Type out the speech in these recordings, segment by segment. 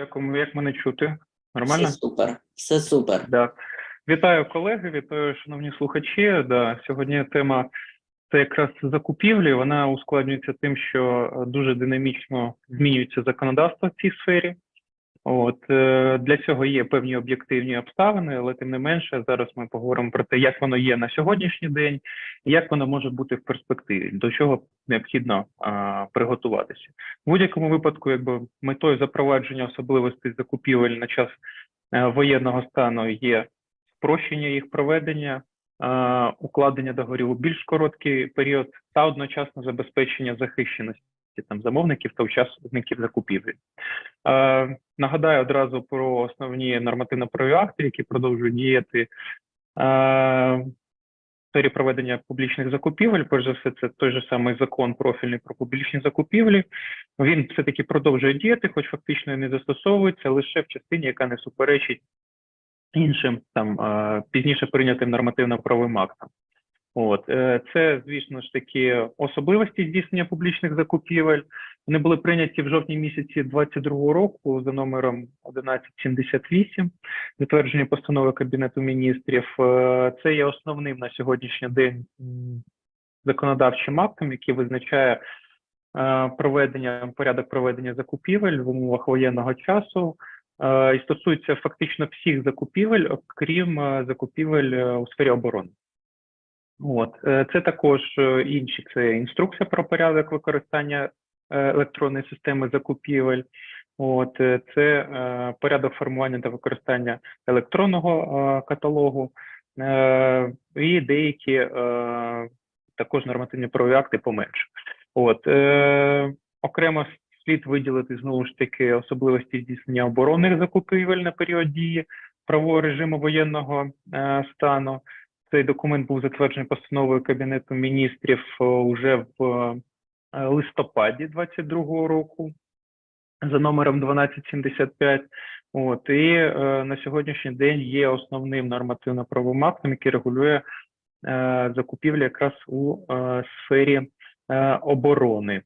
дякуємо. Як мене чути? Нормально? Все супер, все супер. Да. Вітаю колеги, вітаю, шановні слухачі. Да, сьогодні тема це якраз закупівлі. Вона ускладнюється тим, що е, дуже динамічно змінюється законодавство в цій сфері. От е, для цього є певні об'єктивні обставини, але тим не менше, зараз ми поговоримо про те, як воно є на сьогоднішній день, і як воно може бути в перспективі, до чого необхідно а, приготуватися. В будь-якому випадку, якби метою запровадження особливостей закупівель на час е, воєнного стану є спрощення їх проведення, е, укладення договорів у більш короткий період та одночасно забезпечення захищеності там замовників та учасників закупівлі. Е, нагадаю одразу про основні нормативно-правові акти, які продовжують діяти. Е, сфері проведення публічних закупівель, перш за все, це той же самий закон профільний про публічні закупівлі. Він все-таки продовжує діяти, хоч фактично і не застосовується лише в частині, яка не суперечить іншим там е, пізніше прийнятим нормативно-правовим актам. От е, це, звісно ж таки, особливості здійснення публічних закупівель. Вони були прийняті в жовтні місяці 22-го року за номером 1178, затвердження постанови Кабінету міністрів. Е, Це є основним на сьогоднішній день законодавчим актом, який визначає е, проведення порядок проведення закупівель в умовах воєнного часу. І стосується фактично всіх закупівель, окрім закупівель у сфері оборони. От е, це також е, інші це інструкція про порядок використання е, електронної системи закупівель. От це порядок формування та використання електронного каталогу і деякі також нормативні правові акти поменше. От окремо слід виділити знову ж таки особливості здійснення оборонних закупівель на період дії правового режиму воєнного стану. Цей документ був затверджений постановою Кабінету міністрів е, уже в е, листопаді 22-го року за номером 1275. От і е, на сьогоднішній день є основним нормативно-правовим актом, який регулює е, закупівлі якраз у е, сфері е, оборони. Е,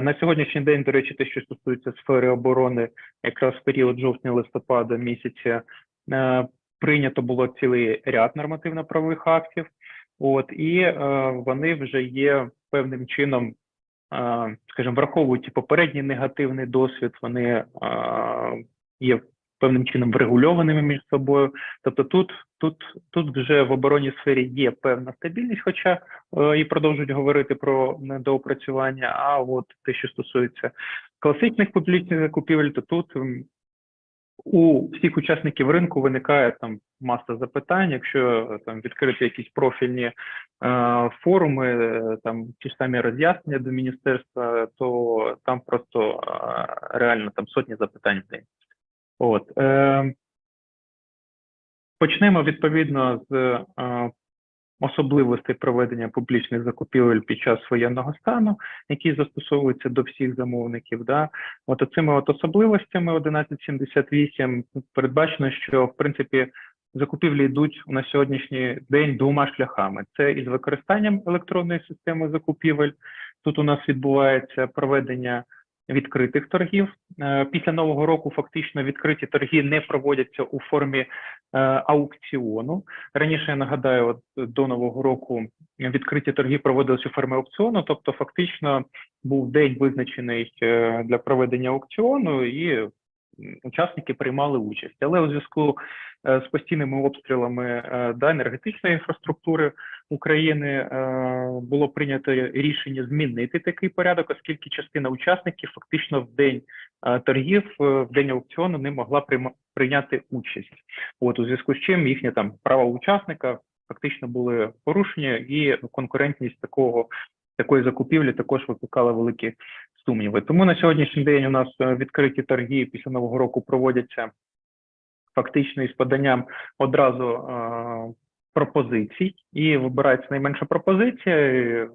На сьогоднішній день, до речі, те, що стосується сфери оборони, якраз в період жовтня-листопада місяця е, прийнято було цілий ряд нормативно-правових актів, от і е, вони вже є певним чином, е, скажімо, враховують попередній негативний досвід, вони е, є певним чином врегульованими між собою. Тобто, тут, тут, тут вже в оборонній сфері є певна стабільність, хоча е, і продовжують говорити про недоопрацювання. А от те, що стосується класичних публічних закупівель, то тут у всіх учасників ринку виникає там маса запитань. Якщо е, там відкрити якісь профільні е, форуми, е, там ті ж самі роз'яснення до міністерства, то там просто е, реально там сотні запитань в день. От е, почнемо відповідно з е, особливостей проведення публічних закупівель під час воєнного стану, які застосовуються до всіх замовників. Да? От цими от особливостями 1178 передбачено, що в принципі закупівлі йдуть на сьогоднішній день двома шляхами: це із використанням електронної системи закупівель. Тут у нас відбувається проведення відкритих торгів. Е, Після нового року фактично відкриті торги не проводяться у формі е, аукціону. Раніше я нагадаю, от до нового року відкриті торги проводилися у формі аукціону, тобто фактично був день визначений е, для проведення аукціону, і учасники приймали участь. Але у зв'язку з постійними обстрілами да, енергетичної інфраструктури України е, було прийнято рішення змінити такий порядок, оскільки частина учасників фактично в день е, торгів, е, в день аукціону не могла прийняти участь. От у зв'язку з чим їхні там права учасника фактично були порушені, і конкурентність такого такої закупівлі також викликала великі сумніви. Тому на сьогоднішній день у нас відкриті торги після нового року проводяться фактично із поданням одразу пропозицій, і вибирається найменша пропозиція е,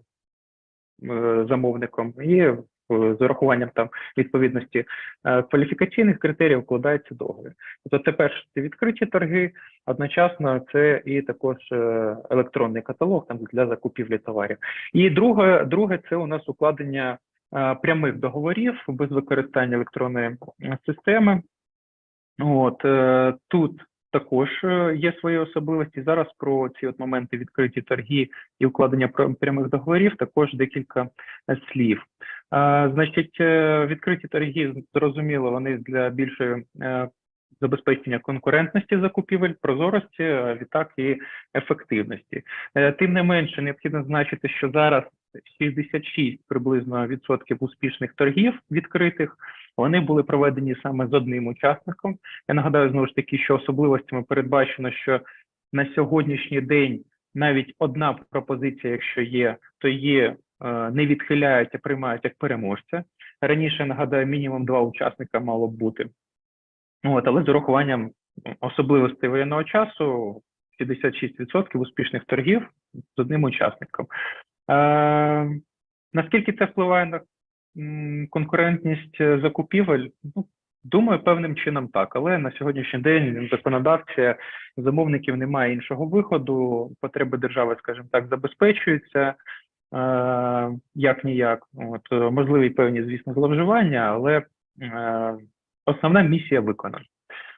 замовником, і е, з урахуванням там відповідності е, кваліфікаційних критеріїв вкладається договір. Тобто це перше це відкриті торги, одночасно це і також електронний каталог там для закупівлі товарів. І друге, друге це у нас укладення прямих договорів без використання електронної системи. От тут також е, є свої особливості. Зараз про ці от моменти відкриті торги і укладення пр- прямих договорів також декілька е, слів. Е, Значить, відкриті торги, зрозуміло, вони для більшої забезпечення конкурентності закупівель, прозорості, відтак і ефективності. Тим не менше, необхідно значити, що зараз 66 приблизно відсотків успішних торгів відкритих вони були проведені саме з одним учасником. Я нагадаю знову ж таки, що особливостями передбачено, що на сьогоднішній день навіть одна пропозиція, якщо є, то є е, не відхиляють, а приймають як переможця. Раніше нагадаю, мінімум два учасника мало б бути. От, але з урахуванням особливостей воєнного часу 56% успішних торгів з одним учасником. Е, наскільки це впливає на конкурентність е, закупівель? Ну, думаю, певним чином так. Але на сьогоднішній день законодавця замовників немає іншого виходу. Потреби держави, скажімо так, забезпечуються. Е, як ніяк, от е, можливі певні, звісно, зловживання, але е, основна місія виконана.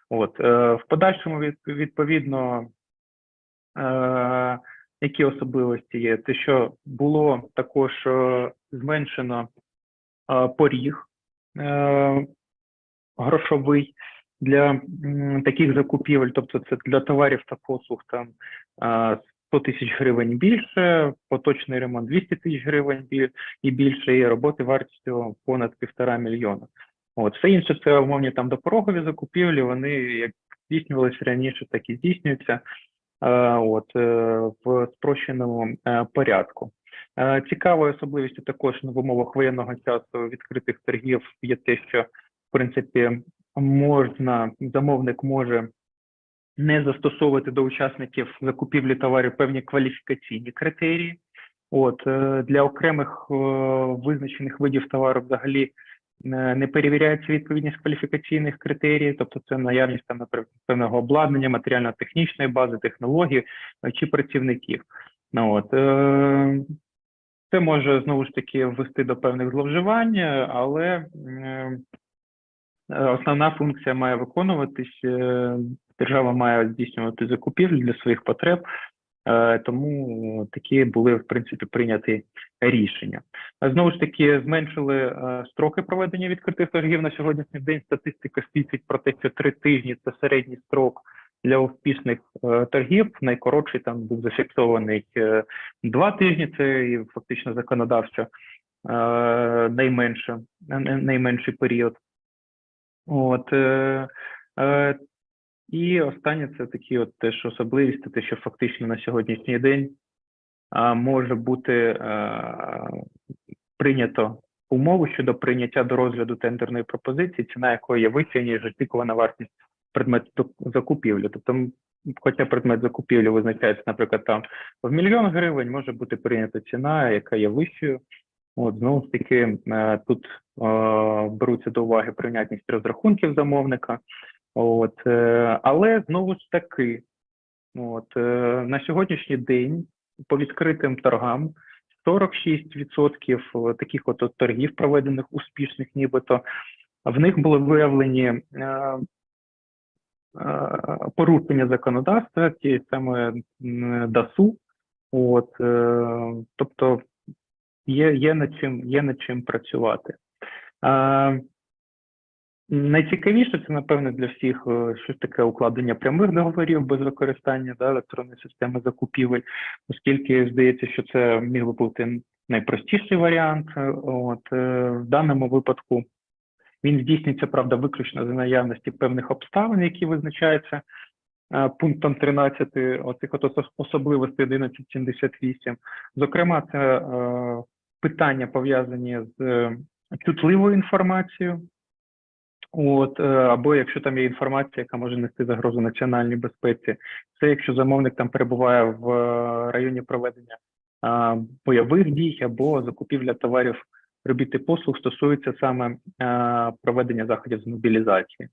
От е, в подальшому від, відповідно, е, які особливості є? Те, що було також е, зменшено поріг е, грошовий для таких закупівель, тобто це для товарів та послуг там е, 100 тисяч гривень більше, поточний ремонт 200 тисяч гривень і більше, і роботи вартістю понад півтора мільйона. От все інше це умовні там допорогові закупівлі. Вони як здійснювалися раніше, так і здійснюються. Е, От е, в спрощеному е, порядку. Цікавою особливістю також в умовах воєнного часу відкритих торгів є те, що в принципі можна замовник може не застосовувати до учасників закупівлі товарів певні кваліфікаційні критерії. От для окремих визначених видів товару взагалі не перевіряється відповідність кваліфікаційних критерій, тобто це наявність там, наприклад, певного обладнання, матеріально-технічної бази, технологій е, чи працівників. Ну, от, е, це може знову ж таки ввести до певних зловживань, е, але е, е, основна функція має виконуватись. е, Держава має здійснювати закупівлі для своїх потреб, е, тому такі були в принципі прийняті рішення. Знову ж таки, зменшили е, строки проведення відкритих торгів на сьогоднішній день. Статистика свідчить про те, що три тижні це середній строк для успішних е, торгів. Найкоротший там був зафіксований е, два тижні. Це фактично законодавчо е, найменше, най- найменший період. От е, е, і останнє це такі от теж особливість, те, що фактично на сьогоднішній день може бути прийнято умову щодо прийняття до розгляду тендерної пропозиції, ціна якої є вища, ніж очікувана вартість предмету закупівлі. Тобто, хоча предмет закупівлі визначається, наприклад, там в мільйон гривень, може бути прийнята ціна, яка є вищою. От знову ж таки, е, тут е, беруться до уваги прийнятність розрахунків замовника. От, е, але знову ж таки, от, е, на сьогоднішній день по відкритим торгам 46% таких от, от торгів, проведених успішних, нібито, в них були виявлені е, е, порушення законодавства, ті саме ДАСУ. От, е, тобто є, є над чим, є над чим працювати. Е, Найцікавіше це, напевне, для всіх е, щось таке укладення прямих договорів без використання да, електронної системи закупівель, оскільки здається, що це міг би бути найпростіший варіант. Е, От е, в даному випадку він здійснюється, правда, виключно за наявності певних обставин, які визначаються пунктом 13 оцих от ос- особливостей 1178. Зокрема, це питання пов'язані з чутливою інформацією. От, е, або якщо там є інформація, яка може нести загрозу національній безпеці, це якщо замовник там перебуває в е, районі проведення а, бойових дій або закупівля товарів робіт і послуг стосується саме а, проведення заходів з мобілізації.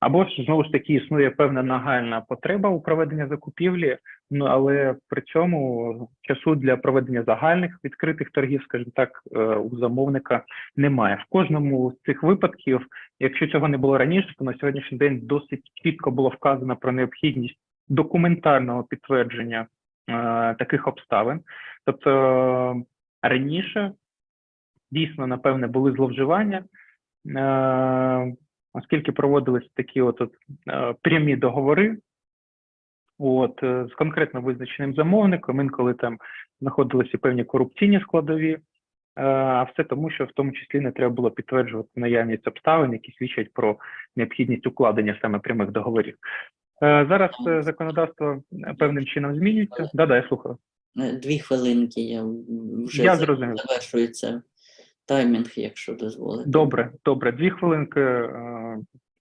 Або ж знову ж таки існує певна нагальна потреба у проведенні закупівлі, Ну але при цьому часу для проведення загальних відкритих торгів, скажімо так, е, у замовника немає. В кожному з цих випадків, якщо цього не було раніше, то на сьогоднішній день досить чітко було вказано про необхідність документарного підтвердження е, таких обставин. Тобто е, раніше дійсно, напевне, були зловживання, е, оскільки проводились такі от, от е, прямі договори. От е, з конкретно визначеним замовником, інколи там знаходилися певні корупційні складові, е, а все тому, що в тому числі не треба було підтверджувати наявність обставин, які свідчать про необхідність укладення саме прямих договорів. Е, Зараз законодавство певним чином змінюється. Да, да, я слухаю. Дві хвилинки я вже Я зрозумів. завершується таймінг, якщо дозволите. Добре, добре, дві хвилинки.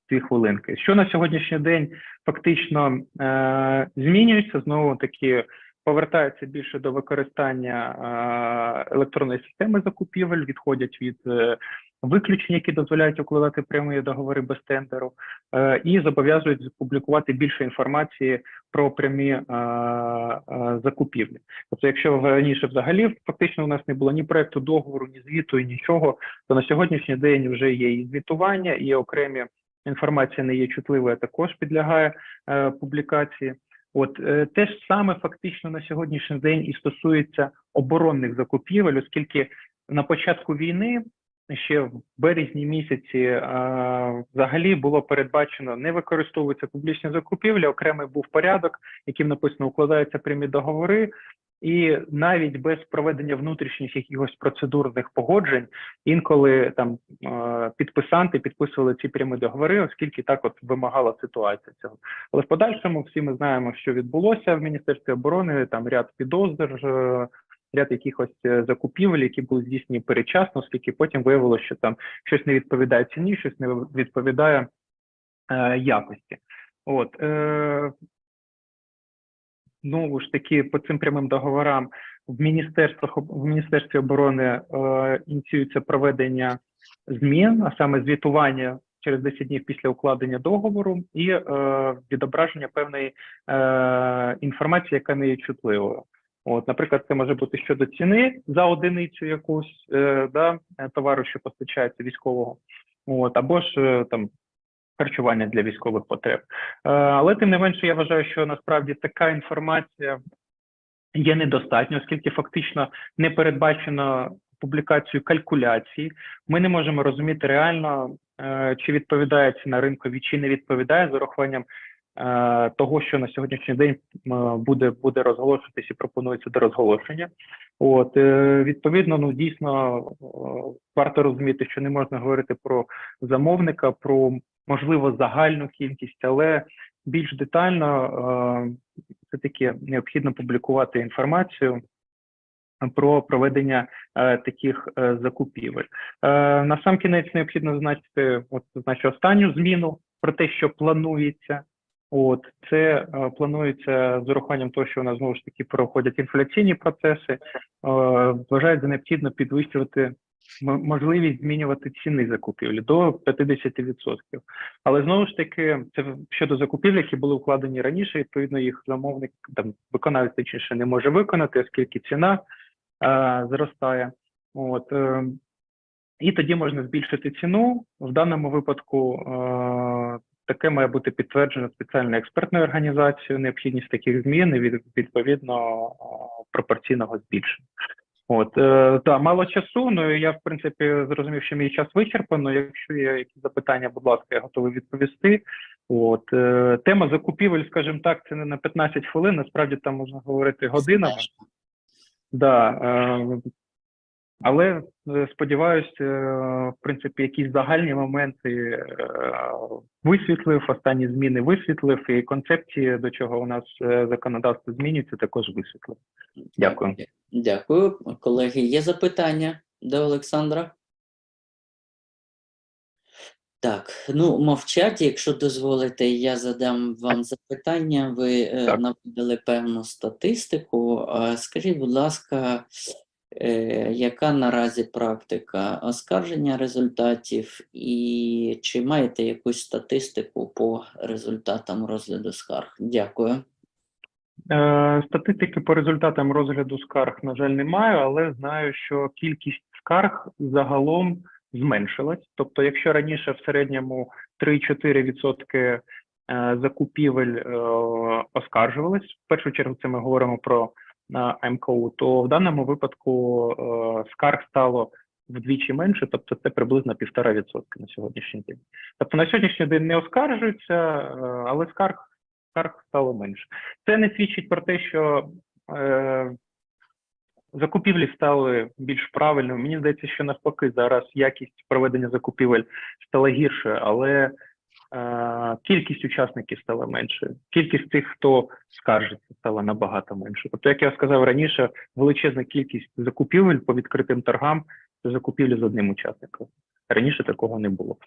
Дві хвилинки. Що на сьогоднішній день фактично е, змінюється, знову таки повертається більше до використання е, електронної системи закупівель, відходять від е, виключень, які дозволяють укладати прямі договори без тендеру, е, і зобов'язують публікувати більше інформації про прямі е, е, закупівлі. Тобто, якщо раніше взагалі фактично у нас не було ні проекту договору, ні звіту, і нічого, то на сьогоднішній день вже є і звітування, і окремі інформація не є чутливою, також підлягає е, публікації. От е, те ж саме фактично на сьогоднішній день і стосується оборонних закупівель, оскільки на початку війни. Ще в березні місяці е, взагалі було передбачено не використовуються публічні закупівлі. Окремий був порядок, яким написано укладаються прямі договори, і навіть без проведення внутрішніх якихось процедурних погоджень інколи там е, підписанти підписували ці прямі договори, оскільки так от вимагала ситуація цього. Але в подальшому всі ми знаємо, що відбулося в міністерстві оборони. Там ряд підозр, е, ряд якихось е, закупівель, які були здійснені передчасно, оскільки потім виявилося, що там щось не відповідає ціні, щось не відповідає е, якості. От е, знову ж таки по цим прямим договорам в міністерствах в міністерстві оборони е, ініціюється проведення змін, а саме звітування через 10 днів після укладення договору і е, відображення певної е, інформації, яка не є чутливою. От, наприклад, це може бути щодо ціни за одиницю якусь е, да, товару, що постачається військового, от або ж е, там харчування для військових потреб. Е, але тим не менше, я вважаю, що насправді така інформація є недостатньо, оскільки фактично не передбачено публікацію калькуляції. Ми не можемо розуміти реально, е, чи відповідає ціна ринкові, чи не відповідає з урахуванням е, того, що на сьогоднішній день буде буде розголошуватись і пропонується до розголошення. От відповідно, ну дійсно варто розуміти, що не можна говорити про замовника, про можливо загальну кількість, але більш детально е, все таки необхідно публікувати інформацію про проведення е, таких е, закупівель. Е, на сам кінець необхідно зазначити от значить, останню зміну про те, що планується. От це е, планується з урахуванням того, що у нас знову ж таки проходять інфляційні процеси. Е, вважають за необхідно підвищувати можливість змінювати ціни закупівлі до 50%. Але знову ж таки, це щодо закупівель, які були укладені раніше. Відповідно, їх замовник там виконавець точніше не може виконати, оскільки ціна е, зростає. От е, і тоді можна збільшити ціну. В даному випадку е, таке має бути підтверджено спеціальною експертною організацією. Необхідність таких змін і від відповідно пропорційного збільшення. От е, та мало часу. Ну я в принципі зрозумів, що мій час вичерпано. Якщо є якісь запитання, будь ласка, я готовий відповісти. От е, тема закупівель, скажімо так, це не на 15 хвилин. Насправді там можна говорити годинами. Да, е, але е, сподіваюся, е, в принципі, якісь загальні моменти е, висвітлив, останні зміни висвітлив, і концепції, до чого у нас законодавство змінюється, також висвітлив. Дякую. Дякую, колеги. Є запитання до Олександра? Так, ну мовчать, якщо дозволите, я задам вам запитання. Ви Так. наводили певну статистику. Скажіть, будь ласка, яка наразі практика оскарження результатів, і чи маєте якусь статистику по результатам розгляду скарг? Дякую. Е, Статистики по результатам розгляду скарг, на жаль, немає, але знаю, що кількість скарг загалом зменшилась. Тобто, якщо раніше в середньому 3-4% е, закупівель е, оскаржувались, в першу чергу це ми говоримо про е, МКУ, то в даному випадку е, скарг стало вдвічі менше, тобто це приблизно півтора відсотка на сьогоднішній день. Тобто на сьогоднішній день не оскаржуються, е, але скарг, скарг стало менше. Це не свідчить про те, що е, закупівлі стали більш правильними. Мені здається, що навпаки зараз якість проведення закупівель стала гірше, але кількість учасників стала меншою, Кількість тих, хто скаржиться, стала набагато меншою. Тобто, як я сказав раніше, величезна кількість закупівель по відкритим торгам закупівлі з одним учасником. Раніше такого не було.